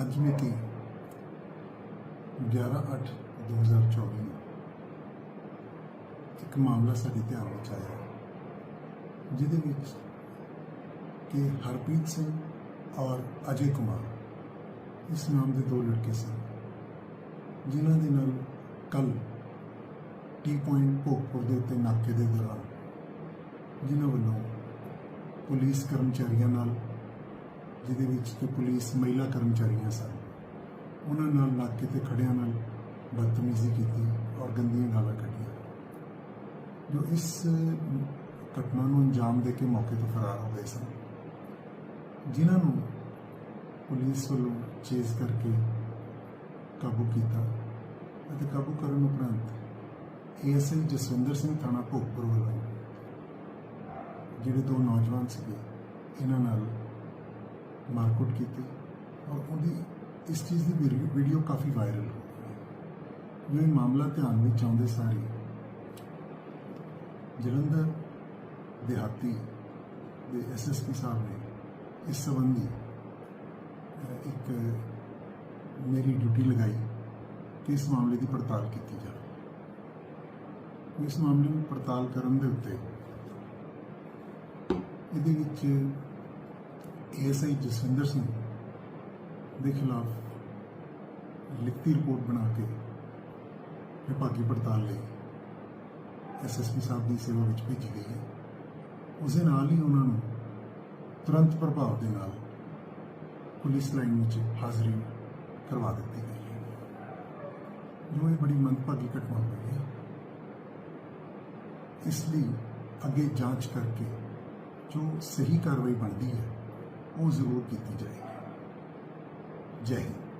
ਅੱਜ ਮਿਤੀ 11/8/2024 ਨੂੰ ਇੱਕ ਮਾਮਲਾ ਸਾਡੇ ਧਿਆਨ ਵਿੱਚ ਆਇਆ, ਜਿਹਦੇ ਵਿੱਚ ਕਿ ਹਰਪ੍ਰੀਤ ਸਿੰਘ ਔਰ ਅਜੇ ਕੁਮਾਰ, ਇਸ ਨਾਮ ਦੇ ਦੋ ਲੜਕੇ ਸਨ, ਜਿਨ੍ਹਾਂ ਦੇ ਨਾਲ ਕੱਲ ਟੀ ਪੁਆਇੰਟ ਭੋਗਪੁਰ ਦੇ ਉੱਤੇ ਨਾਕੇ ਦੇ ਦੌਰਾਨ ਜਿਨ੍ਹਾਂ ਵੱਲੋਂ ਪੁਲਿਸ ਕਰਮਚਾਰੀਆਂ ਨਾਲ ਜਿਹਦੇ ਵਿੱਚ ਕਿ ਪੁਲਿਸ ਮਹਿਲਾ ਕਰਮਚਾਰੀਆਂ ਸਨ। ਉਹਨਾਂ ਨਾਲ ਨਾਕੇ ਤੇ ਖੜਿਆਂ ਨਾਲ ਬਦਤਮੀਜ਼ੀ ਕੀਤੀ ਔਰ ਗੰਦੀਆਂ ਗਾਲਾਂ ਕੱਢੀਆਂ। ਜੋ ਇਸ ਘਟਨਾ ਨੂੰ ਅੰਜਾਮ ਦੇ ਕੇ ਮੌਕੇ ਤੋਂ ਫਰਾਰ ਹੋ ਗਏ ਸਨ। ਜਿਨ੍ਹਾਂ ਨੂੰ ਪੁਲਿਸ ਵੱਲੋਂ ਚੇਜ਼ ਕਰਕੇ ਕਾਬੂ ਕੀਤਾ ਅਤੇ ਕਾਬੂ ਕਰਨ ਉਪਰੰਤ ਏਐਸਆਈ ਜਸਵਿੰਦਰ ਸਿੰਘ ਥਾਣਾ ਭੋਗਪੁਰ ਵੱਲੋਂ, ਜਿਹੜੇ ਦੋ ਨੌਜਵਾਨ ਸੀਗੇ, ਇਹਨਾਂ ਨਾਲ ਮਾਰਕੁੱਟ ਕੀਤੀ ਔਰ ਉਹਦੀ ਇਸ ਚੀਜ਼ ਦੀ ਵੀਡੀਓ- ਕਾਫੀ ਵਾਇਰਲ ਹੋ ਗਈ ਜੋ ਇਹ ਮਾਮਲਾ ਧਿਆਨ ਵਿੱਚ ਆਉਂਦੇ ਸਾਰੇ ਜਲੰਧਰ ਦਿਹਾਤੀ ਦੇ ਐਸਐਸਪੀ ਸਾਹਿਬ ਨੇ ਇਸ ਸੰਬੰਧੀ ਇੱਕ ਮੇਰੀ ਡਿਊਟੀ ਲਗਾਈ ਕਿ ਇਸ ਮਾਮਲੇ ਦੀ ਪੜਤਾਲ ਕੀਤੀ ਜਾਵੇ ਇਸ ਮਾਮਲੇ ਨੂੰ ਪੜਤਾਲ ਕਰਨ ਦੇ ਉੱਤੇ ਇਹਦੇ ਵਿੱਚ ਏਐਸਆਈ ਜਸਵਿੰਦਰ ਸਿੰਘ ਦੇ ਖਿਲਾਫ ਲਿਖਤੀ ਰਿਪੋਰਟ ਬਣਾ ਕੇ ਵਿਭਾਗੀ ਪੜਤਾਲ ਲਈ ਐਸਐਸਪੀ ਸਾਹਿਬ ਦੀ ਸੇਵਾ ਵਿੱਚ ਭੇਜੀ ਗਈ ਹੈ। ਉਸ ਦੇ ਨਾਲ ਹੀ ਉਹਨਾਂ ਨੂੰ ਤੁਰੰਤ ਪ੍ਰਭਾਵ ਦੇ ਨਾਲ ਪੁਲਿਸ ਲਾਈਨ ਵਿੱਚ ਹਾਜ਼ਰੀ ਕਰਵਾ ਦਿੱਤੀ ਗਈ ਹੈ। ਜੋ ਇਹ ਬੜੀ ਮੰਦਭਾਗੀ ਘਟਨਾ ਹੋਈ ਹੈ, ਇਸ ਲਈ ਅੱਗੇ ਜਾਂਚ ਕਰਕੇ ਜੋ ਸਹੀ ਕਾਰਵਾਈ ਬਣਦੀ ਹੈ ਉਹ ਜ਼ਰੂਰ ਕੀਤੀ ਜਾਏਗੀ। ਜੈ ਹਿੰਦ।